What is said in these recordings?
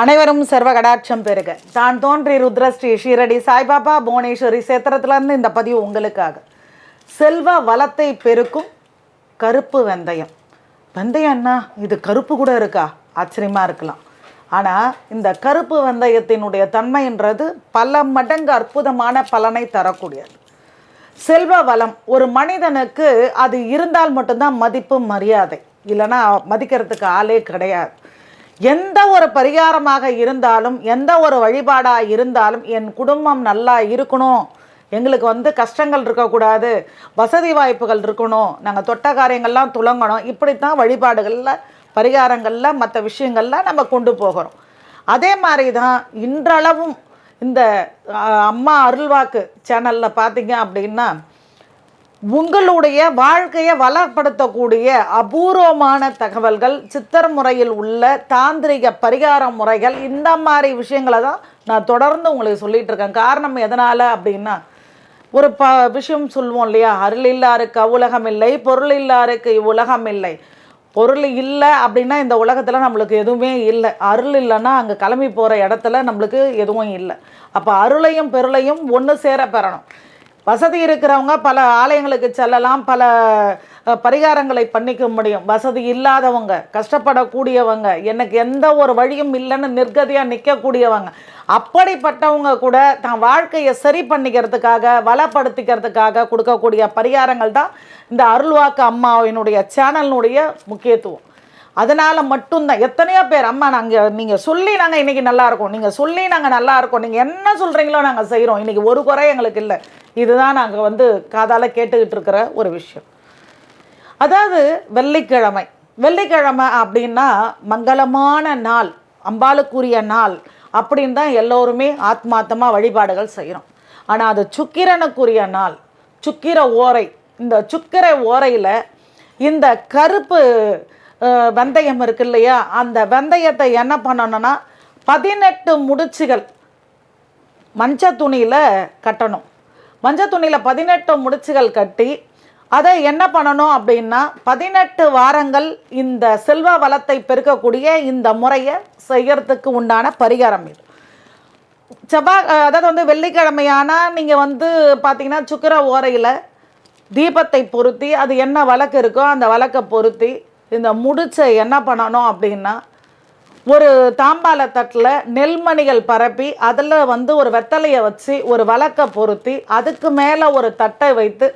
அனைவரும் சர்வ கடாட்சம் பெருக தான் தோன்றி ருத்ரஸ்ரீ ஷீரடி சாய்பாபா புவனேஸ்வரி சேத்திரத்திலிருந்து இந்த பதிவு உங்களுக்காக. செல்வ வளத்தை பெருக்கும் கருப்பு வெந்தயம். வெந்தயம் என்ன? இது கருப்பு கூட இருக்கா? ஆச்சரியமாக இருக்கலாம். ஆனால் இந்த கருப்பு வெந்தயத்தினுடைய தன்மைன்றது பல மடங்கு அற்புதமான பலனை தரக்கூடியது. செல்வ வளம் ஒரு மனிதனுக்கு அது இருந்தால் மட்டும்தான் மதிப்பு மரியாதை. இல்லைன்னா மதிக்கிறதுக்கு ஆளே கிடையாது. எந்த ஒரு பரிகாரமாக இருந்தாலும் எந்த ஒரு வழிபாடாக இருந்தாலும் என் குடும்பம் நல்லா இருக்கணும். எங்களுக்கு வந்து கஷ்டங்கள் இருக்கக்கூடாது. வசதி வாய்ப்புகள் இருக்கணும். நாங்கள் தொட்ட காரியங்கள்லாம் துளங்கணும். இப்படித்தான் வழிபாடுகளில் பரிகாரங்களில் மற்ற விஷயங்களில் நம்ம கொண்டு போகிறோம். அதே மாதிரி தான் இன்றளவும் இந்த அம்மா அருள்வாக்கு சேனலில் பார்த்தீங்க அப்படின்னா உங்களுடைய வாழ்க்கையை வளப்படுத்தக்கூடிய அபூர்வமான தகவல்கள் சித்தர் முறையில் உள்ள தாந்திரிக பரிகார முறைகள் இந்த மாதிரி விஷயங்களை தான் நான் தொடர்ந்து உங்களுக்கு சொல்லிட்டு இருக்கேன். காரணம் எதனால் அப்படின்னா ஒரு ப விஷயம் சொல்லுவோம் இல்லையா? அருள் இல்லாருக்கு அவ்வுலகம் இல்லை பொருள் இல்லாருக்கு இவ்வுலகம் இல்லை. பொருள் இல்லை அப்படின்னா இந்த உலகத்தில் நம்மளுக்கு எதுவுமே இல்லை. அருள் இல்லைன்னா அங்கே கிளம்பி போகிற இடத்துல நம்மளுக்கு எதுவும் இல்லை. அப்போ அருளையும் பெருளையும் ஒன்று சேர பெறணும். வசதி இருக்கிறவங்க பல ஆலயங்களுக்கு செல்லலாம் பல பரிகாரங்களை பண்ணிக்க முடியும். வசதி இல்லாதவங்க கஷ்டப்படக்கூடியவங்க எனக்கு எந்த ஒரு வழியும் இல்லைன்னு நிர்கதியாக நிற்கக்கூடியவங்க அப்படிப்பட்டவங்க கூட தன் வாழ்க்கையை சரி பண்ணிக்கிறதுக்காக வளப்படுத்திக்கிறதுக்காக கொடுக்கக்கூடிய பரிகாரங்கள் தான் இந்த அருள்வாக்கு அம்மாவினுடைய சேனலினுடைய முக்கியத்துவம். அதனால் மட்டும்தான். எத்தனையோ பேர் அம்மா நாங்கள் நீங்கள் சொல்லி நாங்கள் இன்றைக்கி நல்லாயிருக்கோம் நீங்கள் சொல்லி நாங்கள் நல்லாயிருக்கோம் நீங்கள் என்ன சொல்கிறீங்களோ நாங்கள் செய்கிறோம் இன்றைக்கி ஒரு குறை எங்களுக்கு இல்லை. இதுதான் நாங்கள் வந்து காதால் கேட்டுக்கிட்டு இருக்கிற ஒரு விஷயம். அதாவது வெள்ளிக்கிழமை. வெள்ளிக்கிழமை அப்படின்னா மங்களமான நாள் அம்பாளுக்குரிய நாள் அப்படின்னு தான் எல்லோருமே ஆத்மார்த்தமாக வழிபாடுகள் செய்கிறோம் ஆனால் அது சுக்கிரனுக்குரிய நாள் சுக்கிர ஓரை. இந்த சுக்கிர ஓரையில் இந்த கருப்பு வெந்தயம் இருக்கு இல்லையா? அந்த வெந்தயத்தை என்ன பண்ணணும்னா பதினெட்டு முடிச்சுகள் மஞ்சள் துணியில் கட்டணும். மஞ்சள் துணியில் பதினெட்டு முடிச்சுகள் கட்டி அதை என்ன பண்ணணும் அப்படின்னா பதினெட்டு வாரங்கள் இந்த செல்வ வளத்தை பெருக்கக்கூடிய இந்த முறையை செய்யறதுக்கு உண்டான பரிகாரம் இது. செவ்வாய் அதாவது வந்து வெள்ளிக்கிழமையானா நீங்கள் வந்து பார்த்தீங்கன்னா சுக்கிர ஓரையில் தீபத்தை பொருத்தி அது என்ன வழக்கு இருக்கோ அந்த வழக்கை பொருத்தி இந்த முடிச்சை என்ன பண்ணணும் அப்படின்னா ஒரு தாம்பால தட்டில் நெல்மணிகள் பரப்பி அதில் வந்து ஒரு வெத்தலையை வச்சு ஒரு வழக்கை பொருத்தி அதுக்கு மேலே ஒரு தட்டை வைத்து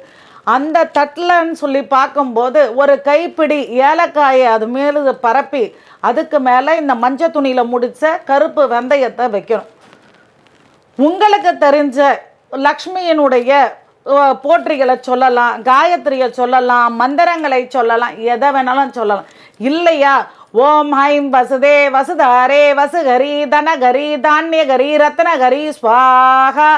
அந்த தட்டில்ன்னு சொல்லி பார்க்கும்போது ஒரு கைப்பிடி ஏலக்காயை அது மேலே பரப்பி அதுக்கு மேலே இந்த மஞ்சள் துணியில் முடிச்ச கருப்பு வெந்தயத்தை வைக்கணும். உங்களுக்கு தெரிஞ்ச லக்ஷ்மியினுடைய போற்றிகளை சொல்லலாம் காயத்ரியை சொல்லலாம் மந்திரங்களை சொல்லலாம் எதை வேணாலும் சொல்லலாம். இல்லையா? ஓம் ஹைம் வசுதே வசுதாரே வசுகரி தனகரி தானியகரி ரத்னகரி ஸ்வாகா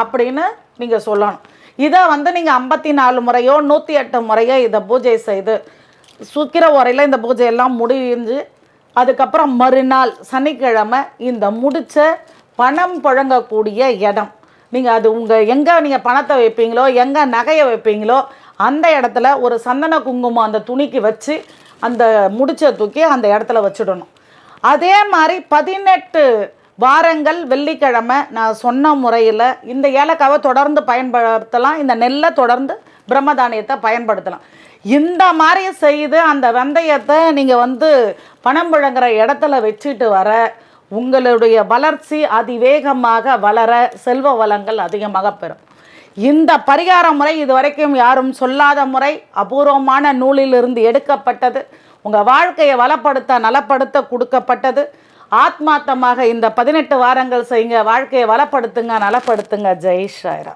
அப்படின்னு நீங்கள் சொல்லணும். இதை வந்து நீங்கள் ஐம்பத்தி நாலு முறையோ நூற்றி எட்டு முறையோ இதை பூஜை செய்து சுக்கிர உரையில் இந்த பூஜையெல்லாம் முடிஞ்சு அதுக்கப்புறம் மறுநாள் சனிக்கிழமை இந்த முடித்த பணம் புழங்கக்கூடிய இடம். நீங்கள் அது உங்கள் எங்கே நீங்கள் பணத்தை வைப்பீங்களோ எங்கே நகையை வைப்பீங்களோ அந்த இடத்துல ஒரு சந்தன குங்குமம் அந்த துணிக்கு வச்சு அந்த முடிச்ச தூக்கி அந்த இடத்துல வச்சிடணும். அதே மாதிரி பதினெட்டு வாரங்கள் வெள்ளிக்கிழமை நான் சொன்ன முறையில் இந்த ஏலக்காவை தொடர்ந்து பயன்படுத்தலாம் இந்த நெல்லை தொடர்ந்து பிரம்மதானியத்தை பயன்படுத்தலாம். இந்த மாதிரி செய்து அந்த வெந்தயத்தை நீங்கள் வந்து பணம் புழங்குற இடத்துல வச்சுட்டு வர உங்களுடைய வளர்ச்சி அதிவேகமாக வளர செல்வ வளங்கள் அதிகமாக பெறும். இந்த பரிகார முறை இதுவரைக்கும் யாரும் சொல்லாத முறை அபூர்வமான நூலிலிருந்து எடுக்கப்பட்டது. உங்கள் வாழ்க்கையை வளப்படுத்த நலப்படுத்த கொடுக்கப்பட்டது. ஆத்மார்த்தமாக இந்த பதினெட்டு வாரங்கள் செய்யுங்க. வாழ்க்கையை வளப்படுத்துங்க நலப்படுத்துங்க. ஜெய் ஷாய்ரா